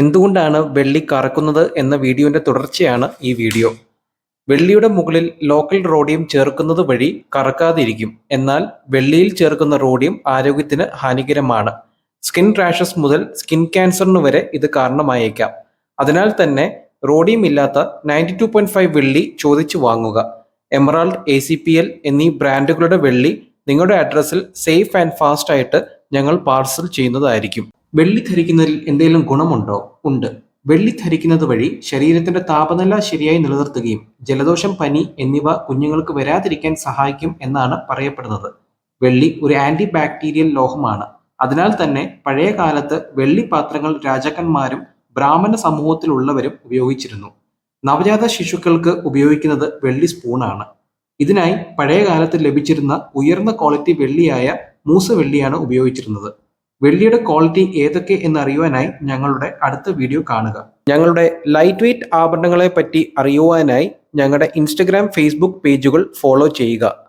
എന്തുകൊണ്ടാണ് വെള്ളി കറക്കുന്നത് എന്ന വീഡിയോന്റെ തുടർച്ചയാണ് ഈ വീഡിയോ. വെള്ളിയുടെ മുകളിൽ ലോക്കൽ റോഡിയം ചേർക്കുന്നത് വഴി കറക്കാതിരിക്കും. എന്നാൽ വെള്ളിയിൽ ചേർക്കുന്ന റോഡിയം ആരോഗ്യത്തിന് ഹാനികരമാണ്. സ്കിൻ റാഷസ് മുതൽ സ്കിൻ ക്യാൻസറിന് വരെ ഇത് കാരണമായേക്കാം. അതിനാൽ തന്നെ റോഡിയം ഇല്ലാത്ത നയന്റി ടു പോയിന്റ് ഫൈവ് വെള്ളി ചോദിച്ചു വാങ്ങുക. Emerald A C P L എന്നീ ബ്രാൻഡുകളുടെ വെള്ളി നിങ്ങളുടെ അഡ്രസ്സിൽ സേഫ് ആൻഡ് ഫാസ്റ്റ് ആയിട്ട് ഞങ്ങൾ പാർസൽ ചെയ്യുന്നതായിരിക്കും. വെള്ളി ധരിക്കുന്നതിൽ എന്തെങ്കിലും ഗുണമുണ്ടോ? ഉണ്ട്. വെള്ളി ധരിക്കുന്നത് വഴി ശരീരത്തിന്റെ താപനില ശരിയായി നിലനിർത്തുകയും ജലദോഷം പനി എന്നിവ കുഞ്ഞുങ്ങൾക്ക് വരാതിരിക്കാൻ സഹായിക്കും എന്നാണ് പറയപ്പെടുന്നത്. വെള്ളി ഒരു ആന്റി ബാക്ടീരിയൽ ലോഹമാണ്. അതിനാൽ തന്നെ പഴയ കാലത്ത് വെള്ളി പാത്രങ്ങൾ രാജാക്കന്മാരും ബ്രാഹ്മണ സമൂഹത്തിലുള്ളവരും ഉപയോഗിച്ചിരുന്നു. നവജാത ശിശുക്കൾക്ക് ഉപയോഗിക്കുന്നത് വെള്ളി സ്പൂണാണ്. ഇതിനായി പഴയ കാലത്ത് ലഭിച്ചിരുന്ന ഉയർന്ന ക്വാളിറ്റി വെള്ളിയായ മൂസ വെള്ളിയാണ് ഉപയോഗിച്ചിരുന്നത്. വെള്ളിയുടെ ക്വാളിറ്റി ഏതൊക്കെ എന്ന് അറിയുവാനായി ഞങ്ങളുടെ അടുത്ത വീഡിയോ കാണുക. ഞങ്ങളുടെ ലൈറ്റ് വെയ്റ്റ് ആഭരണങ്ങളെ പറ്റി അറിയുവാനായി ഞങ്ങളുടെ ഇൻസ്റ്റഗ്രാം ഫേസ്ബുക്ക് പേജുകൾ ഫോളോ ചെയ്യുക.